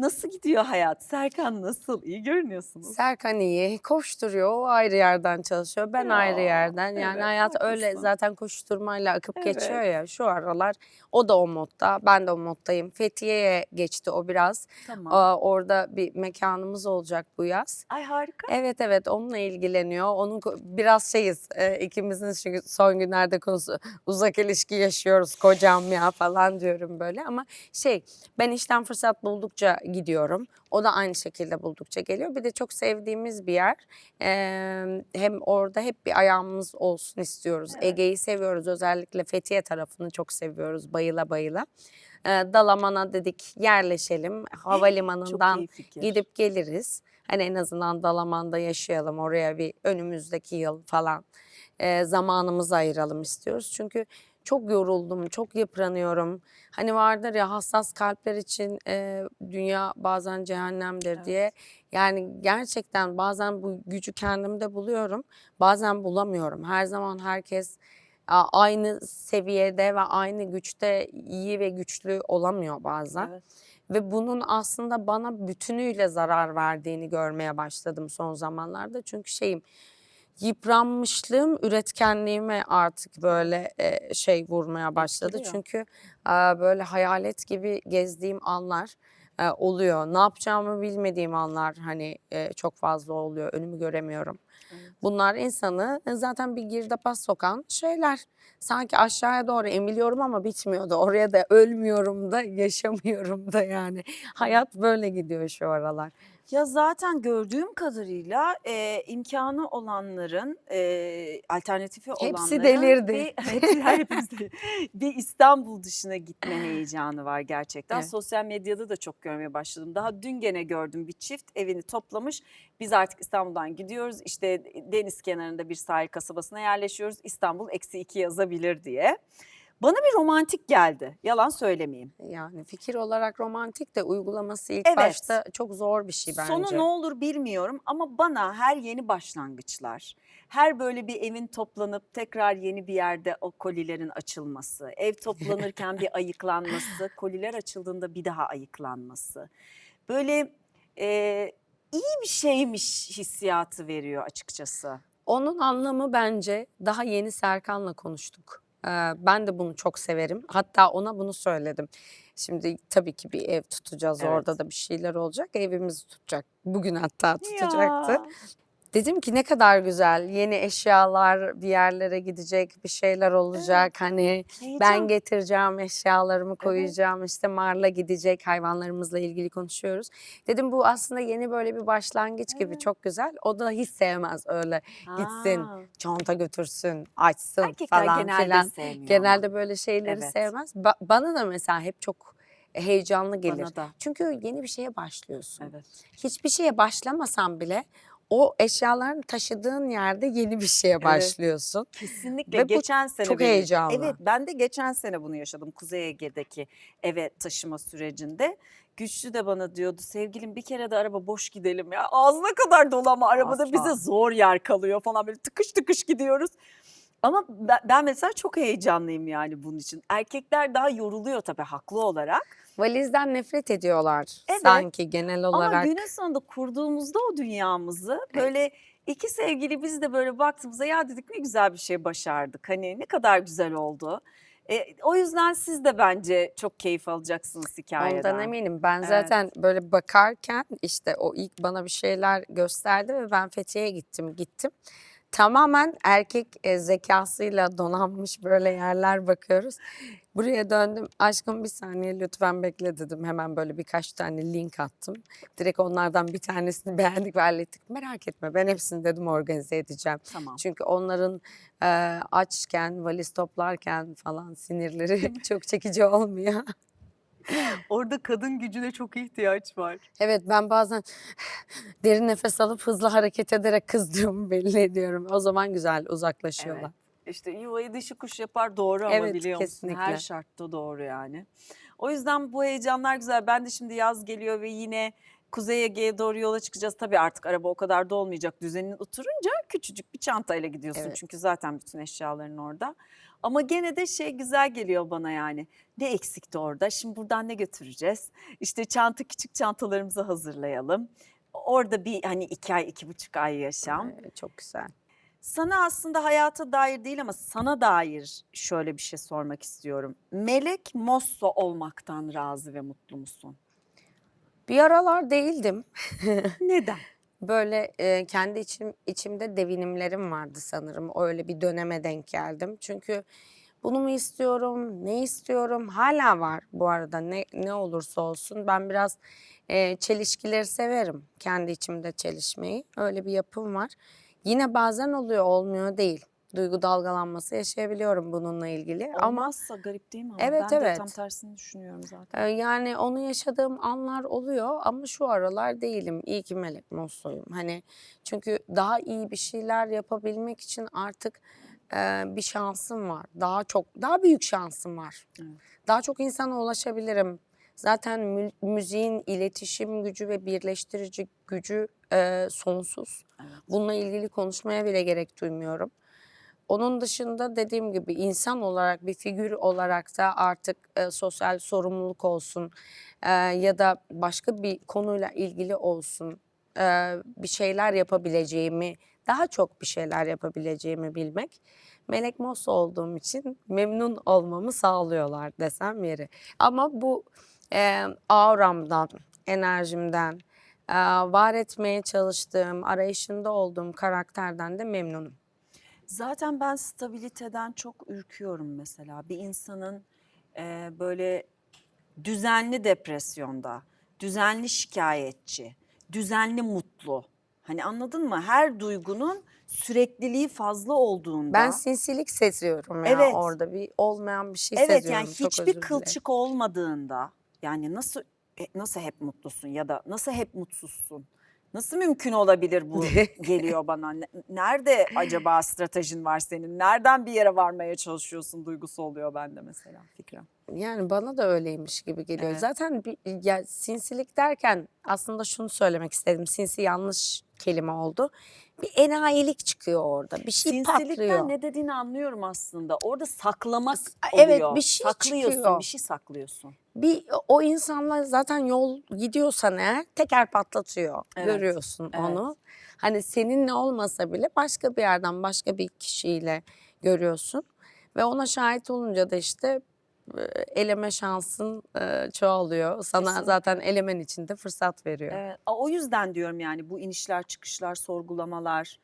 Nasıl gidiyor hayat? Serkan nasıl? İyi görünüyorsunuz. Serkan iyi, koşturuyor, o ayrı yerden çalışıyor, ben ayrı Ya, yerden. Yani evet, hayat öyle haklısın. zaten koşturmayla akıp Evet. geçiyor ya şu aralar. O da o modda, ben de o moddayım. Fethiye'ye geçti o biraz. Tamam. Aa, orada bir mekanımız olacak bu yaz. Ay harika. Evet evet onunla ilgileniyor. Onun ko- biraz şeyiz e, ikimizin çünkü son günlerde konusu uzak ilişki yaşıyoruz kocam ya falan diyorum böyle ama şey ben işten fırsat buldukça gidiyorum. O da aynı şekilde buldukça geliyor. Bir de çok sevdiğimiz bir yer. Ee, hem orada hep bir ayağımız olsun istiyoruz. Evet. Ege'yi seviyoruz özellikle Fethiye tarafını çok seviyoruz bayıla bayıla. Ee, Dalaman'a dedik yerleşelim Çok havalimanından gidip geliriz. Hani en azından Dalaman'da yaşayalım oraya bir önümüzdeki yıl falan e, zamanımızı ayıralım istiyoruz. Çünkü çok yoruldum, çok yıpranıyorum. Hani vardır ya hassas kalpler için e, dünya bazen cehennemdir Evet. diye. Yani gerçekten bazen bu gücü kendimde buluyorum, bazen bulamıyorum. Her zaman herkes aynı seviyede ve aynı güçte iyi ve güçlü olamıyor bazen. Evet. Ve bunun aslında bana bütünüyle zarar verdiğini görmeye başladım son zamanlarda. Çünkü şeyim yıpranmışlığım üretkenliğime artık böyle e, şey vurmaya başladı. Çünkü e, böyle hayalet gibi gezdiğim anlar e, oluyor. Ne yapacağımı bilmediğim anlar hani e, çok fazla oluyor. Önümü göremiyorum. Evet. Bunlar insanı e, zaten bir girdaba sokan şeyler. Sanki aşağıya doğru emiliyorum ama bitmiyor da oraya da ölmüyorum da yaşamıyorum da yani. Hayat böyle gidiyor şu aralar. Ya zaten gördüğüm kadarıyla e, imkanı olanların, e, alternatifi Hepsi olanların delirdi. bir, hepsi, hepsi, bir İstanbul dışına gitme heyecanı var gerçekten. Evet. Sosyal medyada da çok görmeye başladım. Daha dün gene gördüm bir çift evini toplamış. Biz artık İstanbul'dan gidiyoruz. İşte deniz kenarında bir sahil kasabasına yerleşiyoruz. İstanbul eksi iki yazabilir diye. Bana bir romantik geldi. Yalan söylemeyeyim. Yani fikir olarak romantik de uygulaması ilk Evet. başta çok zor bir şey bence. Sonu ne olur bilmiyorum ama bana her yeni başlangıçlar, her böyle bir evin toplanıp tekrar yeni bir yerde o kolilerin açılması, ev toplanırken bir ayıklanması, koliler açıldığında bir daha ayıklanması. Böyle e, iyi bir şeymiş hissiyatı veriyor açıkçası. Onun anlamı bence daha yeni Serkan'la konuştuk. Ben de bunu çok severim. Hatta ona bunu söyledim. Şimdi tabii ki bir ev tutacağız. Evet. Orada da bir şeyler olacak. Evimizi tutacak. Bugün hatta tutacaktı. Ya. Dedim ki ne kadar güzel. Yeni eşyalar bir yerlere gidecek, bir şeyler olacak. Hani ben Heyecan. getireceğim eşyalarımı koyacağım. işte Marla gidecek. Hayvanlarımızla ilgili konuşuyoruz. Dedim bu aslında yeni böyle bir başlangıç gibi Evet. çok güzel. O da hiç sevmez öyle gitsin, Ha. çanta götürsün, açsın Erkekler falan genelde filan. sevmiyor. Genelde böyle şeyleri Evet. sevmez. Ba- bana da mesela hep çok heyecanlı gelir. Çünkü yeni bir şeye başlıyorsun. Evet. Hiçbir şeye başlamasan bile o eşyalarını taşıdığın yerde yeni bir şeye başlıyorsun. Kesinlikle Ve bu geçen sene çok benim- heyecanlı. Evet ben de geçen sene bunu yaşadım Kuzey Ege'deki eve taşıma sürecinde. Güçlü de bana diyordu sevgilim bir kere de araba boş gidelim ya. Ağzına kadar dolu ama arabada Asla. bize zor yer kalıyor falan böyle tıkış tıkış gidiyoruz. Ama ben, mesela çok heyecanlıyım yani bunun için. Erkekler daha yoruluyor tabii haklı olarak. Valizden nefret ediyorlar Evet. sanki genel olarak. Ama günün sonunda kurduğumuzda o dünyamızı böyle iki sevgili biz de böyle baktığımızda ya dedik ne güzel bir şey başardık. Hani ne kadar güzel oldu. E, o yüzden siz de bence çok keyif alacaksınız hikayeden. Ondan eminim. Ben Evet. zaten böyle bakarken işte o ilk bana bir şeyler gösterdi ve ben Fethiye'ye gittim gittim. Tamamen erkek e, zekasıyla donanmış böyle yerler bakıyoruz. Buraya döndüm. Aşkım bir saniye lütfen bekle dedim. Hemen böyle birkaç tane link attım. Direkt onlardan bir tanesini beğendik ve hallettik. Merak etme ben hepsini dedim organize edeceğim. Tamam. Çünkü onların e, açken, valiz toplarken falan sinirleri çok çekici olmuyor. Orada kadın gücüne çok ihtiyaç var. Evet ben bazen derin nefes alıp hızlı hareket ederek kızdığımı belli ediyorum. O zaman güzel uzaklaşıyorlar. İşte yuvayı dişi kuş yapar doğru ama Evet, biliyor musun? Her kesinlikle. şartta doğru yani. O yüzden bu heyecanlar güzel. Ben de şimdi yaz geliyor ve yine Kuzey Ege'ye doğru yola çıkacağız. Tabii artık araba o kadar da olmayacak. Düzenin oturunca küçücük bir çantayla gidiyorsun. Evet. Çünkü zaten bütün eşyaların orada. Ama gene de şey güzel geliyor bana yani. Ne eksikti orada? Şimdi buradan ne götüreceğiz? İşte çanta küçük çantalarımızı hazırlayalım. Orada bir hani iki ay, iki buçuk ay yaşam. Ee, çok güzel. Sana aslında hayata dair değil ama sana dair şöyle bir şey sormak istiyorum. Melek Mosso olmaktan razı ve mutlu musun? Bir aralar değildim. Neden? Böyle e, kendi içim, içimde devinimlerim vardı sanırım. Öyle bir döneme denk geldim. Çünkü bunu mu istiyorum, ne istiyorum? Hala var bu arada ne, ne olursa olsun. Ben biraz e, çelişkileri severim. Kendi içimde çelişmeyi. Öyle bir yapım var. Yine bazen oluyor, olmuyor değil. Duygu dalgalanması yaşayabiliyorum bununla ilgili. Ama Olmazsa garip değil mi? Ama Evet, ben de evet. tam tersini düşünüyorum zaten. Ee, Yani onu yaşadığım anlar oluyor ama şu aralar değilim. İyi ki Melek Mosso'yum. Hani çünkü daha iyi bir şeyler yapabilmek için artık e, bir şansım var. Daha çok, daha büyük şansım var. Evet. Daha çok insana ulaşabilirim. Zaten mü- müziğin iletişim gücü ve birleştirici gücü e, sonsuz. Evet. Bununla ilgili konuşmaya bile gerek duymuyorum. Onun dışında dediğim gibi insan olarak bir figür olarak da artık e, sosyal sorumluluk olsun e, ya da başka bir konuyla ilgili olsun e, bir şeyler yapabileceğimi, daha çok bir şeyler yapabileceğimi bilmek Melek Mosso olduğum için memnun olmamı sağlıyorlar desem yeri. Ama bu e, auramdan, enerjimden, e, var etmeye çalıştığım, arayışında olduğum karakterden de memnunum. Zaten ben stabiliteden çok ürküyorum mesela. Bir insanın e, böyle düzenli depresyonda, düzenli şikayetçi, düzenli mutlu. Hani anladın mı? Her duygunun sürekliliği fazla olduğunda. Ben sinsilik seziyorum ya Evet. orada bir olmayan bir şey Evet seziyorum. yani Çok hiçbir kılçık olmadığında yani nasıl e, nasıl hep mutlusun ya da nasıl hep mutsuzsun? Nasıl mümkün olabilir bu geliyor bana. Ne- Nerede acaba stratejin var senin? Nereden bir yere varmaya çalışıyorsun duygusu oluyor bende mesela Fikrem. Yani bana da öyleymiş gibi geliyor. Evet. Zaten bir, ya sinsilik derken aslında şunu söylemek istedim. Sinsi yanlış kelime oldu. Bir enayilik çıkıyor orada. Bir şey patlıyor. Sinsilikten ne dediğini anlıyorum aslında. Orada saklamak evet, oluyor. bir şey Saklıyorsun, çıkıyor. bir şey saklıyorsun. Bir o insanla zaten yol gidiyorsan eğer teker patlatıyor. Evet, Görüyorsun evet. onu. Hani seninle olmasa bile başka bir yerden başka bir kişiyle görüyorsun. Ve ona şahit olunca da işte eleme şansın e, çoğalıyor. Sana Kesinlikle. zaten elemen için de fırsat veriyor. Evet. O yüzden diyorum yani bu inişler çıkışlar, sorgulamalar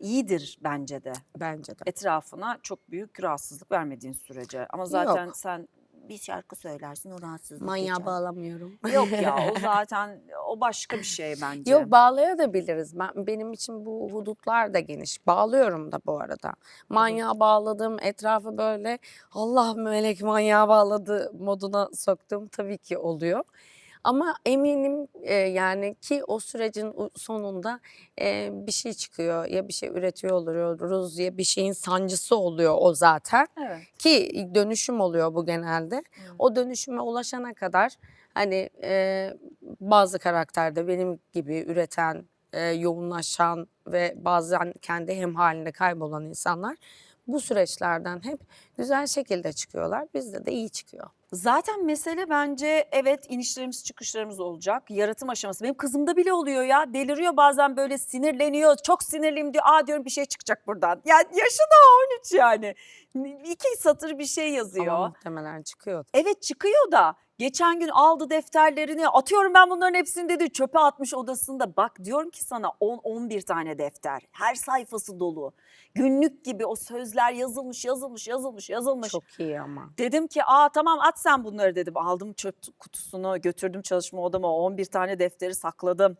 iyidir bence de. Bence de. Etrafına çok büyük rahatsızlık vermediğin sürece. Ama zaten Yok. sen bir şarkı söylersin o rahatsızlık Manyağa geçer. bağlamıyorum. Yok ya o zaten o başka bir şey bence. Yok bağlayabiliriz. Ben benim için bu hudutlar da geniş. Bağlıyorum da bu arada. Manyağa bağladım. Etrafı böyle Allah melek manyağa bağladı moduna soktuğum tabii ki oluyor. Ama eminim e, yani ki o sürecin sonunda e, bir şey çıkıyor ya bir şey üretiyor oluyoruz ya bir şeyin sancısı oluyor o zaten Evet. ki dönüşüm oluyor bu genelde. Evet. O dönüşüme ulaşana kadar hani e, bazı karakterde benim gibi üreten, e, yoğunlaşan ve bazen kendi hem halinde kaybolan insanlar bu süreçlerden hep güzel şekilde çıkıyorlar. Bizde de iyi çıkıyor. Zaten mesele bence evet inişlerimiz çıkışlarımız olacak. Yaratım aşaması. Benim kızımda bile oluyor ya. Deliriyor bazen böyle sinirleniyor. Çok sinirliyim diyor. Aa diyorum bir şey çıkacak buradan. Ya yaşı da 13 yani. İki satır bir şey yazıyor. Ama muhtemelen çıkıyor. Evet çıkıyor da geçen gün aldı defterlerini atıyorum ben bunların hepsini dedi çöpe atmış odasında. Bak diyorum ki sana 10-11 tane defter her sayfası dolu. Günlük gibi o sözler yazılmış yazılmış yazılmış yazılmış. Çok iyi ama. Dedim ki aa tamam at sen bunları dedim. Aldım çöp kutusunu götürdüm çalışma odama 11 tane defteri sakladım.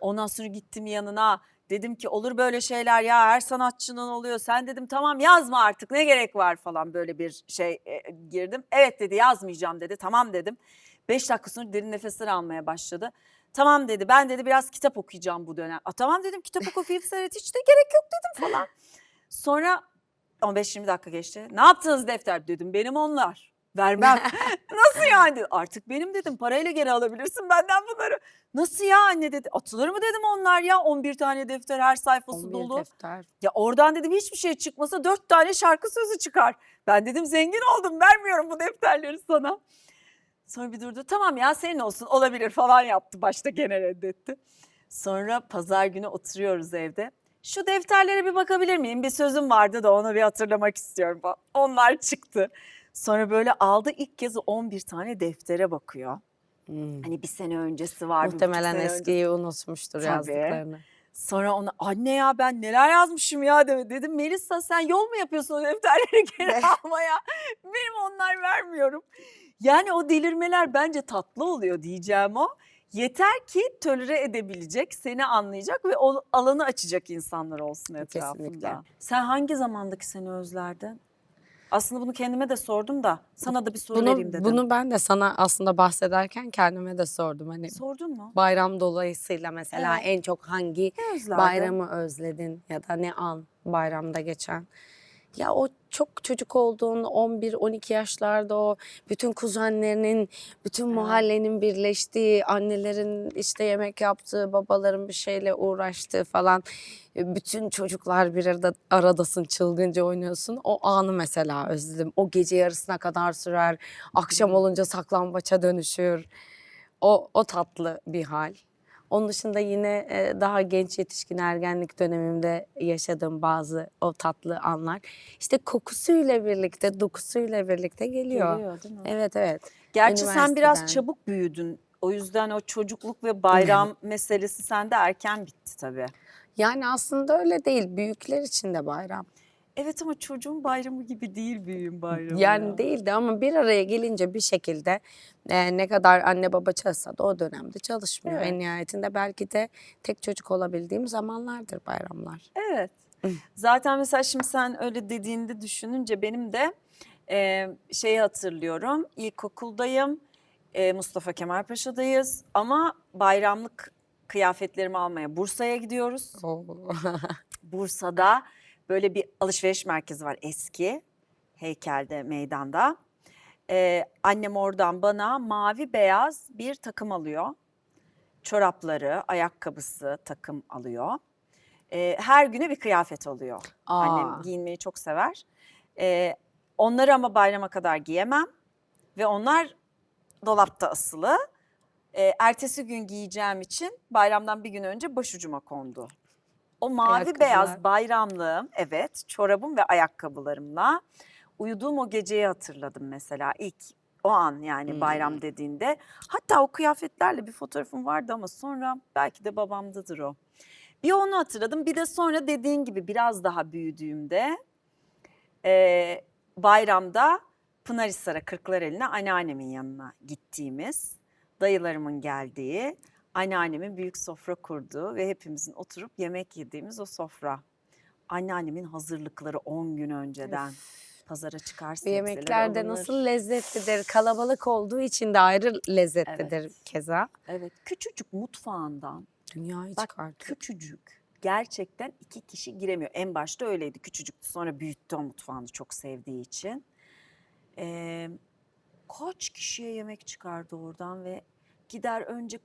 Ondan sonra gittim yanına. Dedim ki olur böyle şeyler ya her sanatçının oluyor. Sen dedim tamam yazma artık ne gerek var falan böyle bir şey e, girdim. Evet dedi yazmayacağım dedi tamam dedim. Beş dakika sonra derin nefesler almaya başladı. Tamam dedi ben dedi biraz kitap okuyacağım bu dönem. A, tamam dedim kitap oku film seyret hiç de gerek yok dedim falan. Sonra 15-20 dakika geçti. Ne yaptınız defter dedim benim onlar. Vermem. Nasıl yani? Artık benim dedim parayla geri alabilirsin benden bunları. Nasıl ya anne dedi. Atılır mı dedim onlar ya 11 tane defter her sayfası 11 dolu. defter. Ya oradan dedim hiçbir şey çıkmasa 4 tane şarkı sözü çıkar. Ben dedim zengin oldum vermiyorum bu defterleri sana. Sonra bir durdu tamam ya senin olsun olabilir falan yaptı başta gene reddetti. Sonra pazar günü oturuyoruz evde. Şu defterlere bir bakabilir miyim? Bir sözüm vardı da onu bir hatırlamak istiyorum. Onlar çıktı. Sonra böyle aldı ilk kez 11 tane deftere bakıyor. Hmm. Hani bir sene öncesi var. Muhtemelen sene önce- eskiyi unutmuştur Tabii. yazdıklarını. Sonra ona anne ya ben neler yazmışım ya de- dedim. Melisa sen yol mu yapıyorsun o defterleri geri almaya? Benim onlar vermiyorum. Yani o delirmeler bence tatlı oluyor diyeceğim o. Yeter ki tolere edebilecek, seni anlayacak ve o alanı açacak insanlar olsun etrafında. Kesinlikle. Sen hangi zamandaki seni özlerdin? Aslında bunu kendime de sordum da sana da bir soru vereyim Bunu, dedim. bunu ben de sana aslında bahsederken kendime de sordum. Hani Sordun mu? bayram dolayısıyla mesela Evet. en çok hangi Ne özlerdin? bayramı özledin ya da ne an bayramda geçen? Ya o çok çocuk olduğun 11-12 yaşlarda o bütün kuzenlerinin, bütün mahallenin birleştiği, annelerin işte yemek yaptığı, babaların bir şeyle uğraştığı falan. e, Bütün çocuklar bir arada aradasın, çılgınca oynuyorsun. O anı mesela özledim. O gece yarısına kadar sürer, akşam olunca saklambaça dönüşür. O, o tatlı bir hal. Onun dışında yine e, daha genç yetişkin ergenlik dönemimde yaşadığım bazı o tatlı anlar. İşte kokusuyla birlikte, dokusuyla birlikte geliyor. Geliyor değil mi? Evet evet. Gerçi sen biraz çabuk büyüdün. O yüzden o çocukluk ve bayram meselesi sende erken bitti tabii. Yani aslında öyle değil. Büyükler için de bayram. Evet ama çocuğun bayramı gibi değil büyüğün bayramı. Yani ya. değildi ama bir araya gelince bir şekilde e, ne kadar anne baba çalışsa da o dönemde çalışmıyor. Evet. En nihayetinde belki de tek çocuk olabildiğim zamanlardır bayramlar. Evet. Zaten mesela şimdi sen öyle dediğinde düşününce benim de e, şeyi hatırlıyorum. İlkokuldayım. E, Mustafa Kemal Paşa'dayız ama bayramlık kıyafetlerimi almaya Bursa'ya gidiyoruz. Bursa'da böyle bir alışveriş merkezi var eski heykelde meydanda. Ee, annem oradan bana mavi beyaz bir takım alıyor. Çorapları, ayakkabısı takım alıyor. Ee, her güne bir kıyafet alıyor. Annem Aa. giyinmeyi çok sever. Ee, onları ama bayrama kadar giyemem ve onlar dolapta asılı. Ee, ertesi gün giyeceğim için bayramdan bir gün önce başucuma kondu. O mavi beyaz bayramlığım evet çorabım ve ayakkabılarımla uyuduğum o geceyi hatırladım mesela ilk o an yani Hmm. bayram dediğinde. Hatta o kıyafetlerle bir fotoğrafım vardı ama sonra belki de babamdadır o. Bir onu hatırladım bir de sonra dediğin gibi biraz daha büyüdüğümde e, bayramda Pınarhisar'a Kırklareli'ne anneannemin yanına gittiğimiz, dayılarımın geldiği, anneannemin büyük sofra kurduğu ve hepimizin oturup yemek yediğimiz o sofra. Anneannemin hazırlıkları 10 gün önceden pazara çıkar Bu sebzeler yemekler de nasıl lezzetlidir. Kalabalık olduğu için de ayrı lezzetlidir Evet. keza. Evet küçücük mutfağından Dünyayı Bak çıkartıyor. küçücük gerçekten iki kişi giremiyor. En başta öyleydi küçücüktü sonra büyüttü o mutfağını çok sevdiği için. Ee, kaç kişiye yemek çıkardı oradan ve gider önce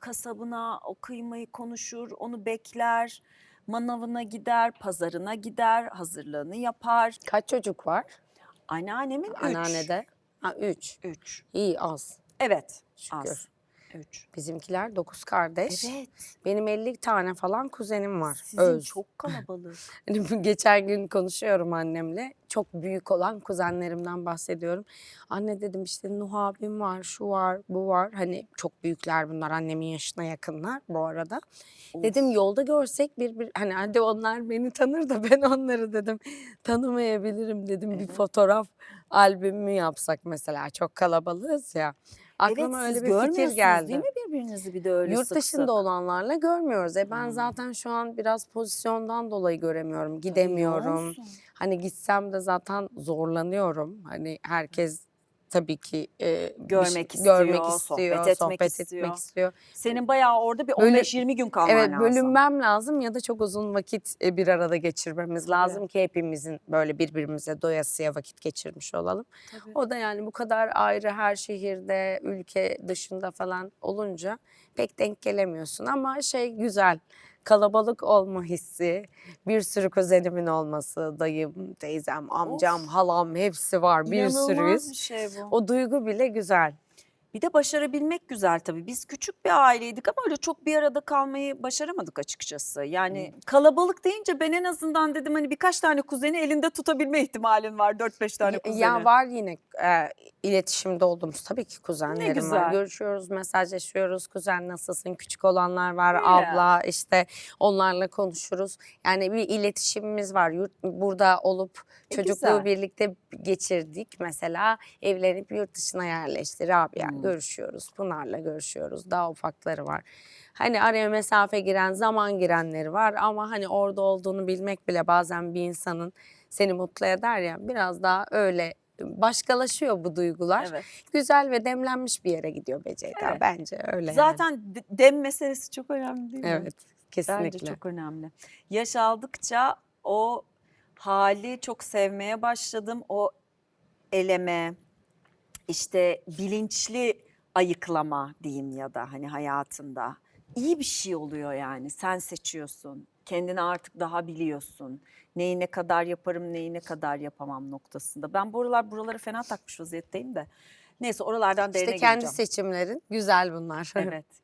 kasabına o kıymayı konuşur onu bekler. Manavına gider, pazarına gider, hazırlığını yapar. Kaç çocuk var? Anneannemin üç. Anneannede? Ha, üç. Üç. İyi az. Evet. Şükür. Az. Üç. Bizimkiler dokuz kardeş. Evet. Benim 50 tane falan kuzenim var. Sizin Öz. çok kalabalık. Hani geçen gün konuşuyorum annemle. Çok büyük olan kuzenlerimden bahsediyorum. Anne dedim işte Nuh abim var, şu var, bu var. Hani çok büyükler bunlar annemin yaşına yakınlar bu arada. Dedim yolda görsek bir bir hani hadi onlar beni tanır da ben onları dedim tanımayabilirim dedim. Bir Evet. fotoğraf albümü yapsak mesela çok kalabalığız ya. Aklıma evet, öyle bir fikir geldi. değil mi birbirinizi bir de öyle Yurt sık dışında sık? olanlarla görmüyoruz. E ben Hmm. zaten şu an biraz pozisyondan dolayı göremiyorum, gidemiyorum. Hani gitsem de zaten zorlanıyorum. Hani herkes tabii ki e, Görmek şey- istiyor, görmek sohbet istiyor, etmek sohbet istiyor. etmek istiyor. Senin bayağı orada bir Böyle- 15-20 gün kalman Evet lazım. bölünmem lazım ya da çok uzun vakit bir arada geçirmemiz lazım ki hepimizin böyle birbirimize doyasıya vakit geçirmiş olalım. Tabii. O da yani bu kadar ayrı her şehirde, ülke dışında falan olunca pek denk gelemiyorsun ama şey güzel. Kalabalık olma hissi, bir sürü kuzenimin olması, dayım, teyzem, amcam, Of. halam hepsi var, bir İnanılmaz sürüyüz. bir şey bu. O duygu bile güzel. Bir de başarabilmek güzel tabii. Biz küçük bir aileydik ama öyle çok bir arada kalmayı başaramadık açıkçası. Yani kalabalık deyince ben en azından dedim hani birkaç tane kuzeni elinde tutabilme ihtimalin var. 4-5 tane kuzeni. Ya var yine e, iletişimde olduğumuz tabii ki kuzenlerim var. Görüşüyoruz, mesajlaşıyoruz. Kuzen nasılsın? Küçük olanlar var, Ya. abla işte onlarla konuşuruz. Yani bir iletişimimiz var. Yurt, burada olup E, çocukluğu güzel. birlikte geçirdik. Mesela evlenip yurt dışına yerleşti Rabia. Hmm. Görüşüyoruz. Pınar'la görüşüyoruz. Daha ufakları var. Hani araya mesafe giren, zaman girenleri var ama hani orada olduğunu bilmek bile bazen bir insanın seni mutlu eder ya. Biraz daha öyle başkalaşıyor bu duygular. Evet. Güzel ve demlenmiş bir yere gidiyor Beceyda Evet. bence öyle yani. Zaten de- dem meselesi çok önemli değil mi? Evet kesinlikle. Bence çok önemli. Yaş aldıkça o hali çok sevmeye başladım. O eleme, işte bilinçli ayıklama diyeyim ya da hani hayatında. iyi bir şey oluyor yani. Sen seçiyorsun. Kendini artık daha biliyorsun. Neyi ne kadar yaparım, neyi ne kadar yapamam noktasında. Ben bu aralar buraları fena takmış vaziyetteyim de. Neyse oralardan derine İşte kendi gireceğim. seçimlerin güzel bunlar. Evet.